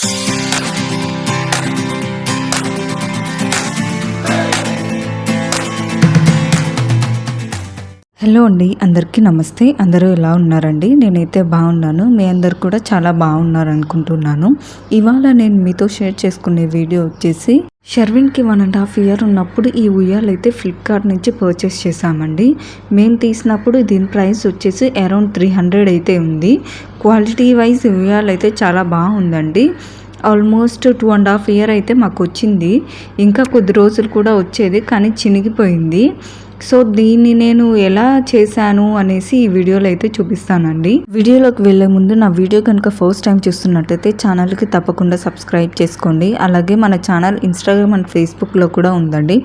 Hello అండి అందరికీ నమస్తే. అందరూ ఎలా ఉన్నారండి? నేనైతే బాగున్నాను. మీ అందరు కూడా చాలా బాగున్నారు అనుకుంటున్నాను ఇవాళ నేను మీతో షేర్ చేసుకునే వీడియో వచ్చేసి షర్విన్కి వన్ అండ్ హాఫ్ ఇయర్ ఉన్నప్పుడు ఈ ఉయ్యాలైతే ఫ్లిప్కార్ట్ నుంచి పర్చేస్ చేశామండి. మేము తీసినప్పుడు దీని ప్రైస్ వచ్చేసి అరౌండ్ త్రీ హండ్రెడ్ అయితే ఉంది. క్వాలిటీ వైజ్ ఉయ్యాలైతే చాలా బాగుందండి. Almost two and half year అయితే మాకు వచ్చింది. ఇంకా కొద్ది రోజులు కూడా వచ్చేది కానీ చినిగిపోయింది. సో దీన్ని నేను ఎలా చేశాను అనేసి ఈ వీడియోలో అయితే చూపిస్తానండి. వీడియోలోకి వెళ్ళే ముందు నా వీడియో కనుక ఫస్ట్ టైం చూస్తున్నట్టయితే ఛానల్కి తప్పకుండా సబ్స్క్రైబ్ చేసుకోండి. అలాగే మన ఛానల్ ఇన్స్టాగ్రామ్ అండ్ ఫేస్బుక్లో కూడా ఉందండి.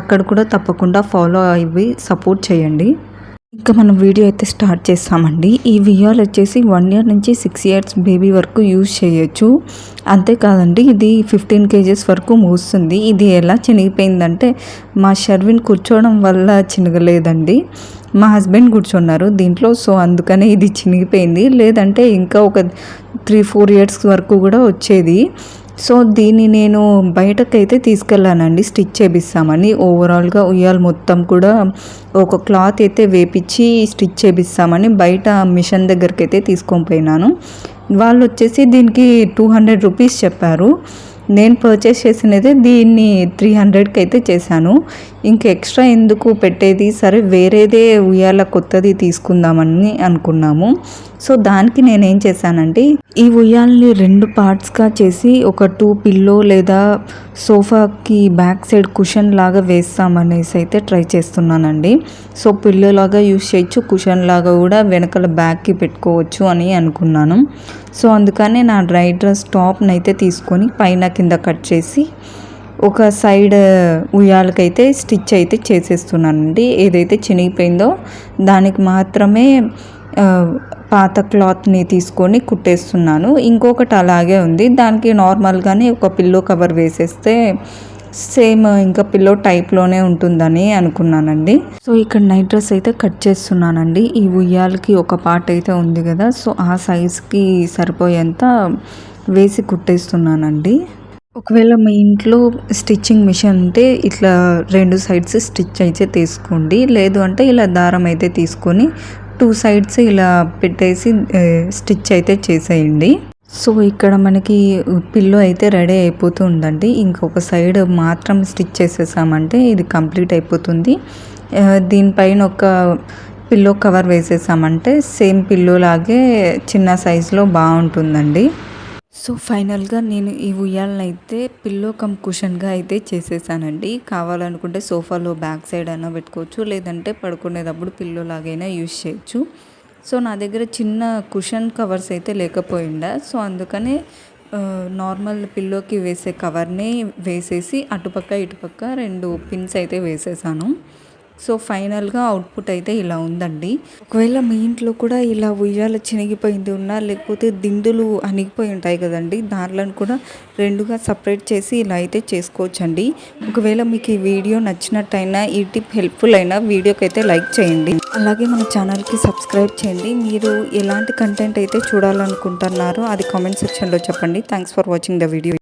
అక్కడ కూడా తప్పకుండా ఫాలో అయ్యి సపోర్ట్ చేయండి. ఇంకా మనం వీడియో అయితే స్టార్ట్ చేస్తామండి. ఈ వియాల్ వచ్చేసి వన్ ఇయర్ నుంచి సిక్స్ ఇయర్స్ బేబీ వరకు యూజ్ చేయొచ్చు. అంతేకాదండి ఇది ఫిఫ్టీన్ కేజెస్ వరకు మోస్తుంది. ఇది ఎలా చినిగిపోయిందంటే మా షర్విన్ కూర్చోవడం వల్ల చినగలేదండి. మా హస్బెండ్ కూర్చున్నారు దీంట్లో సో అందుకనే ఇది చినిగిపోయింది. లేదంటే ఇంకా ఒక త్రీ ఫోర్ ఇయర్స్ వరకు కూడా వచ్చేది. సో దీన్ని నేను బయటకైతే తీసుకెళ్ళానండి. స్టిచ్ చేపిస్తామని. ఓవరాల్గా ఉయ్యాల మొత్తం కూడా ఒక క్లాత్ అయితే వేపించి స్టిచ్ చేపిస్తామని బయట మిషన్ దగ్గరికి అయితే తీసుకొని పోయినాను. వాళ్ళు వచ్చేసి దీనికి టూ హండ్రెడ్ రూపీస్ చెప్పారు. నేను పర్చేస్ చేసినది దీన్ని త్రీ హండ్రెడ్కి అయితే చేశాను. ఇంక ఎక్స్ట్రా ఎందుకు పెట్టేది? సరే వేరేదే ఉయ్యాల కొత్తది తీసుకుందామని అనుకున్నాము. సో దానికి నేనేం చేశానంటే ఈ ఉయ్యాలని రెండు పార్ట్స్గా చేసి ఒక టూ పిల్లో లేదా సోఫాకి బ్యాక్ సైడ్ కుషన్ లాగా వేస్తామనేసి అయితే ట్రై చేస్తున్నానండి. సో పిల్లో లాగా యూస్ చేయొచ్చు కుషన్ లాగా కూడా వెనకాల బ్యాక్కి పెట్టుకోవచ్చు అని అనుకున్నాను. సో అందుకనే నా డ్రై డ్రెస్ టాప్ని అయితే తీసుకొని పైన కింద కట్ చేసి ఒక సైడ్ ఉయ్యాలకైతే స్టిచ్ అయితే చేసేస్తున్నానండి. ఏదైతే చినిగిపోయిందో దానికి మాత్రమే పాత క్లాత్ని తీసుకొని కుట్టేస్తున్నాను. ఇంకొకటి అలాగే ఉంది. దానికి నార్మల్గానే ఒక పిల్లో కవర్ వేసేస్తే సేమ్ ఇంకా పిల్లో టైప్లోనే ఉంటుందని అనుకున్నానండి. సో ఇక్కడ నైట్ డ్రెస్ అయితే కట్ చేస్తున్నానండి. ఈ ఉయ్యాలకి ఒక పార్ట్ అయితే ఉంది కదా సో ఆ సైజ్కి సరిపోయేంత వేసి కుట్టేస్తున్నానండి. ఒకవేళ మీ ఇంట్లో స్టిచ్చింగ్ మిషన్ ఉంటే ఇట్లా రెండు సైడ్స్ స్టిచ్ అయితే తీసుకోండి. లేదు అంటే ఇలా దారం అయితే తీసుకొని టూ సైడ్స్ ఇలా పెట్టేసి స్టిచ్ అయితే చేసేయండి. సో ఇక్కడ మనకి పిల్లో అయితే రెడీ అయిపోతూ ఉందండి. ఇంకొక సైడ్ మాత్రం స్టిచ్ చేసేసామంటే ఇది కంప్లీట్ అయిపోతుంది. దీనిపైన ఒక పిల్లో కవర్ వేసేసామంటే సేమ్ పిల్లో లాగే చిన్న సైజులో బాగుంటుందండి. సో ఫైనల్గా నేను ఈ ఉయ్యాలను అయితే పిల్లో కమ్ కుషన్గా అయితే చేసేసానండి. కావాలనుకుంటే సోఫాలో బ్యాక్ సైడ్ అయినా పెట్టుకోవచ్చు లేదంటే పడుకునేటప్పుడు పిల్లో లాగైనా యూజ్ చేయొచ్చు. సో నా దగ్గర చిన్న కుషన్ కవర్స్ అయితే లేకపోయిండా సో అందుకనే నార్మల్ పిల్లోకి వేసే కవర్ని వేసేసి అటుపక్క ఇటుపక్క రెండు పిన్స్ అయితే వేసేసాను. సో ఫైనల్గా అవుట్పుట్ అయితే ఇలా ఉందండి. ఒకవేళ మీ ఇంట్లో కూడా ఇలా ఉయ్యాల చినిగిపోయింది ఉన్నా లేకపోతే దిండులు అణిగిపోయి ఉంటాయి కదండి దాంట్లో కూడా రెండుగా సపరేట్ చేసి ఇలా అయితే చేసుకోవచ్చండి. ఒకవేళ మీకు ఈ వీడియో నచ్చినట్టయినా ఈ టిప్ హెల్ప్ఫుల్ అయినా వీడియోకి అయితే లైక్ చేయండి. అలాగే మన ఛానల్కి సబ్స్క్రైబ్ చేయండి. మీరు ఎలాంటి కంటెంట్ అయితే చూడాలనుకుంటున్నారో అది కామెంట్ సెక్షన్లో చెప్పండి. Thanks for watching the video.